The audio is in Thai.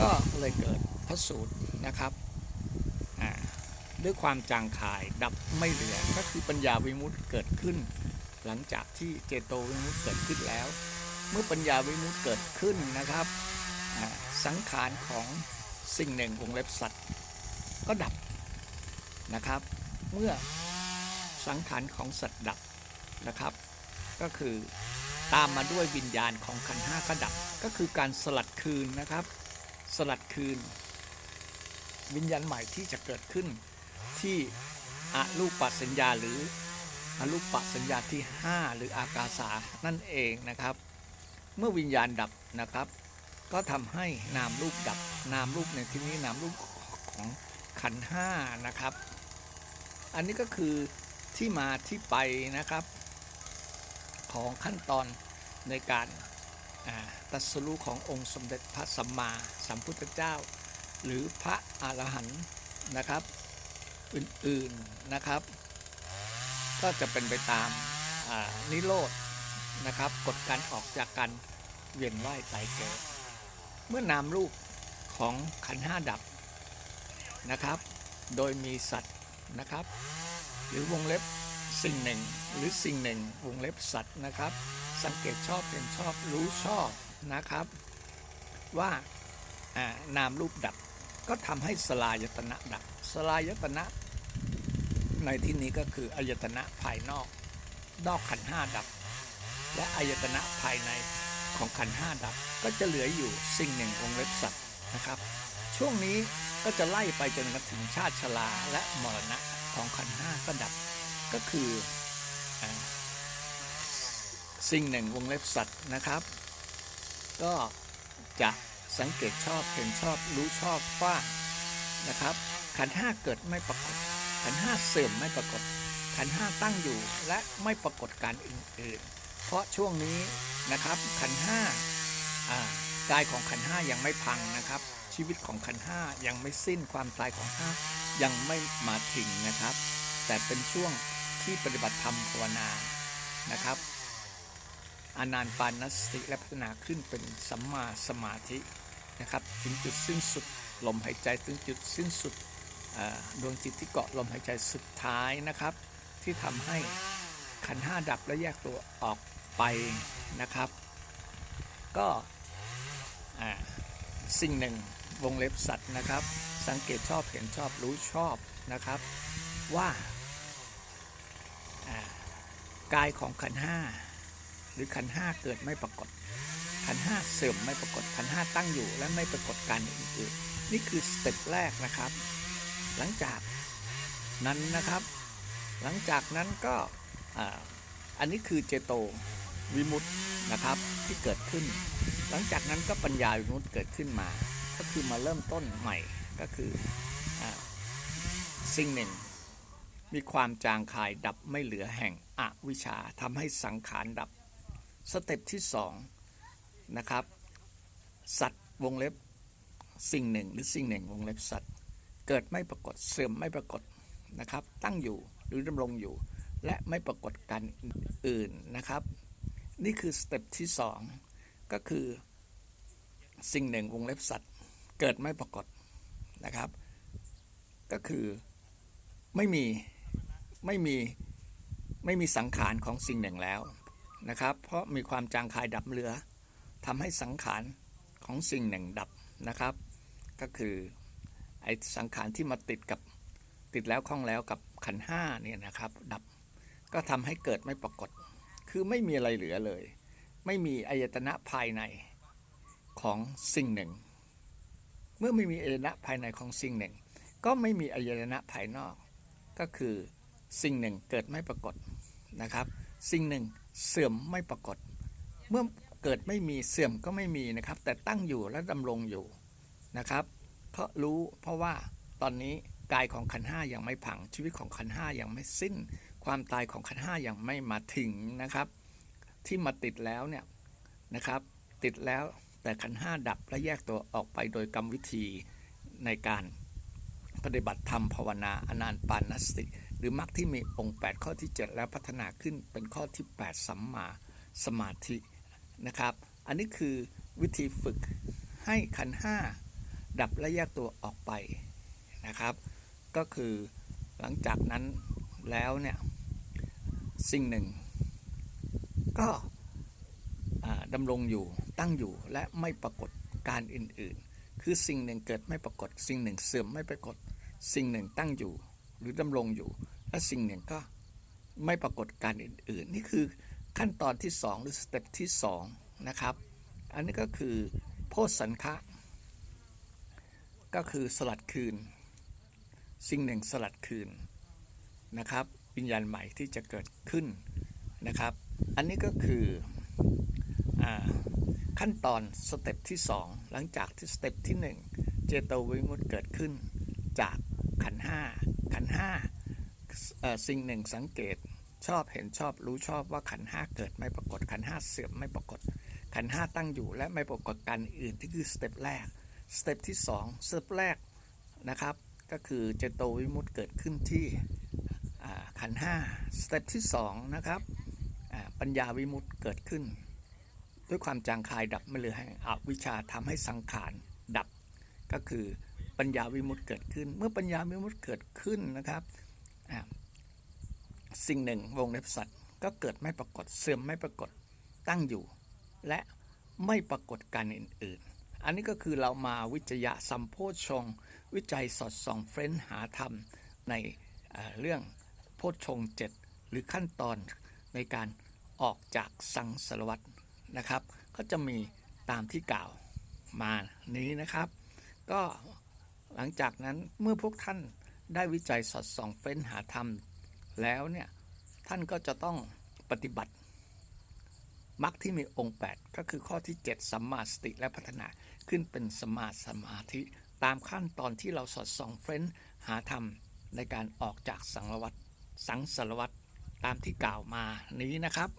ก็เลยเกิดพระสูตรนะครับด้วยความจางคายดับไม่เหลือก็คือปัญญาวิมุตติเกิดขึ้น หลังจากที่เจโตวิมุตติเกิดขึ้นแล้ว เมื่อปัญญาวิมุตติเกิดขึ้นนะครับสังขารของสิ่งหนึ่งวงเล็บสัตว์ ก็ดับนะครับ เมื่อสังขารของสัตว์ดับนะครับ ก็คือตามมาด้วยวิญญาณของขันห้าก็ดับก็คือการสลัดคืนนะครับ สลัดคืน วิญญาณใหม่ที่จะเกิดขึ้น ที่อรูปสัญญาหรืออรูปสัญญาที่ 5 หรืออากาสานั่นเองนะครับ เมื่อวิญญาณดับนะครับ ก็ทำให้นามรูปดับ นามรูปในที่นี้นามรูปของขันห้านะครับ อันนี้ก็คือที่มาที่ไปนะครับ ของขั้นตอนในการ ตัสรู้ขององค์สมเด็จพระสัมมาสัมพุทธเจ้า หรือพระอรหันต์นะครับ อื่นๆนะครับ ก็จะเป็นไปตามานิโรธนะครับกฎการออกจากการเวียนว่ายตายเกิด เมื่อนามรูปของขันห้าดับนะครับ โดยมีสัตว์นะครับ หรือวงเล็บสิ่งหนึ่งหรือสิ่งหนึ่งวงเล็บสัตว์นะครับ สังเกตชอบเป็นชอบรู้ชอบนะครับ ว่านามรูปดับ ก็ทำให้สลายตนะดับสลายตนะ ในที่นี้ก็คืออายตนะภายนอก นอกขันห้าดับ และอายตนะภายในของขันห้าดับ ก็จะเหลืออยู่สิ่งหนึ่งวงเล็บสัตว์นะครับ ช่วงนี้ก็จะไล่ไปจนกระถึงชาติชราและมรณะของขันห้าก็ดับ ก็คืออ สิ่งหนึ่งวงเล็บสัตว์นะครับ ก็จะสังเกตชอบเห็นชอบรู้ชอบว่านะครับขันห้าเกิดไม่ปรากฏขันห้าเสื่อมไม่ปรากฏขันห้าตั้งอยู่และไม่ปรากฏการอื่นๆ เพราะช่วงนี้นะครับขันห้ากายของขันห้ายังไม่พังนะครับ ชีวิตของขันห้ายังไม่สิ้นความตายของห้ายังไม่มาถึงนะครับ แต่เป็นช่วงที่ปฏิบัติธรรมภาวนานะครับ อานานปานสติและพัฒนาขึ้นเป็นสัมมาสมาธินะครับถึงจุดสิ้นสุดลมหายใจถึงจุดสิ้นสุดดวงจิตที่เกาะลมหายใจสุดท้ายนะครับ ที่ทำให้ขันห้าดับและแยกตัวออกไปนะครับ ก็สิ่งหนึ่งวงเล็บสัตว์นะครับ สังเกตชอบเห็นชอบรู้ชอบนะครับว่า กายของขันห้า หรือขันห้าเกิดไม่ปรากฏ ขันห้าเสื่อมไม่ปรากฏ ขันห้าตั้งอยู่และไม่ปรากฏการอื่นๆนี่คือสเต็ปแรกนะครับ หลังจากนั้นนะครับ หลังจากนั้นก็อันนี้คือเจโตวิมุตตินะครับที่เกิดขึ้น หลังจากนั้นก็ปัญญาวิมุตติเกิดขึ้นมา ก็คือมาเริ่มต้นใหม่ก็คืออสิ่งหนึ่ง มีความจางคายดับไม่เหลือแห่งอวิชชาทำให้สังขารดับ สเต็ปที่สองนะครับ สัตว์วงเล็บสิ่งหนึ่ง หรือสิ่งหนึ่งวงเล็บสัตว์ เกิดไม่ปรากฏเสื่อมไม่ปรากฏนะครับ ตั้งอยู่หรือดำรงอยู่ และไม่ปรากฏการอื่นนะครับ นี่คือสเต็ปที่สองก็คือสิ่งหนึ่งวงเล็บสัตว์ เกิดไม่ปรากฏนะครับ ก็คือไม่มีไม่มีไม่มีสังขารของสิ่งหนึ่งแล้ว นะครับ เพราะมีความจางคายดับเหลือทำให้สังขารของสิ่งหนึ่งดับนะครับ ก็คือไอ้สังขารที่มาติดกับติดแล้วข้องแล้วกับขันห้าเนี่ยนะครับ ดับก็ทำให้เกิดไม่ปรากฏ คือไม่มีอะไรเหลือเลย ไม่มีอายตนะภายในของสิ่งหนึ่ง เมื่อไม่มีอายตนะภายในของสิ่งหนึ่ง ก็ไม่มีอายตนะภายนอก ก็คือสิ่งหนึ่งเกิดไม่ปรากฏนะครับ สิ่งหนึ่ง เสื่อมไม่ปรากฏ เมื่อเกิดไม่มีเสื่อมก็ไม่มีนะครับ แต่ตั้งอยู่และดำรงอยู่นะครับเพราะรู้เพราะว่าตอนนี้กายของขันห้ายังไม่ผังชีวิตของขันห้ายังไม่สิ้น ความตายของขันห้ายังไม่มาถึงนะครับ ที่มาติดแล้วเนี่ยนะครับ ติดแล้วแต่ขันห้าดับและแยกตัวออกไปโดยกรรมวิธีในการปฏิบัติธรรมภาวนาอนันต์ปานสติ รือมรรคที่มีองค์ 8 ข้อที่ 7 แล้วพัฒนาขึ้นเป็นข้อที่ 8 สัมมาสมาธินะครับ อันนี้คือวิธีฝึกให้ขันห้าดับและแยกตัวออกไปนะครับ ก็คือหลังจากนั้นแล้วเนี่ยสิ่งหนึ่ง ก็ดำรงอยู่ตั้งอยู่และไม่ปรากฏการอื่น ๆ คือสิ่งหนึ่งเกิดไม่ปรากฏ สิ่งหนึ่งเสื่อมไม่ปรากฏ สิ่งหนึ่งตั้งอยู่หรือดำรงอยู่ และสิ่งหนึ่งก็ไม่ปรากฏการอื่น ๆ นี่คือขั้นตอนที่ 2 หรือสเต็ปที่ 2 นะครับ อันนี้ก็คือโพสันคะก็คือสลัดคืน สิ่งหนึ่งสลัดคืนนะครับ วิญญาณใหม่ที่จะเกิดขึ้นนะครับ อันนี้ก็คืออขั้นตอนสเต็ปที่ 2 หลังจากที่สเต็ปที่ 1 เจโตวิมุตเกิดขึ้นจากขันห้าขันห้า สิ่งหนึ่งสังเกตชอบเห็นชอบรู้ชอบว่าขันห้าเกิดไม่ปรากฏขันห้าเสื่อมไม่ปรากฏ ขันห้าตั้งอยู่และไม่ปรากฏการอื่นที่คือสเต็ปแรกสเต็ปที่2สเต็ปแรกนะครับก็คือเจโตวิมุติเกิดขึ้นที่ขันห้าสเต็ปที่2นะครับปัญญาวิมุติเกิดขึ้น ด้วยความจางคลายดับไม่เหลือให้อวิชชาทำให้สังขารดับ ก็คือปัญญาวิมุติเกิดขึ้น เมื่อปัญญาวิมุติเกิดขึ้นนะครับ สิ่งหนึ่งวงเล็บสัตว์ก็เกิดไม่ปรากฏเสื่อมไม่ปรากฏตั้งอยู่ และไม่ปรากฏการอื่น ๆ อันนี้ก็คือเรามาวิจยะสัมโพชฌงวิจัยสอดส่องเฟ้นหาธรรมในเเรื่องโพชฌงเจ็ดหรือขั้นตอนในการออกจากสังสารวัตรนะครับ ก็จะมีตามที่กล่าวมานี้นะครับ ก็หลังจากนั้นเมื่อพวกท่านได้วิจัยสอดส่องเฟ้นหาธรรม แล้วเนี่ยท่านก็จะต้องปฏิบัติมรรคที่มีองค์ 8 ก็คือข้อที่ 7 สัมมาสติและพัฒนาขึ้นเป็นสมาสมาธิ ตามขั้นตอนที่เราสอดส่องเฟ้นหาธรรมในการออกจากสังสารวัตรสังสารวัตรตามที่กล่าวมานี้นะครับ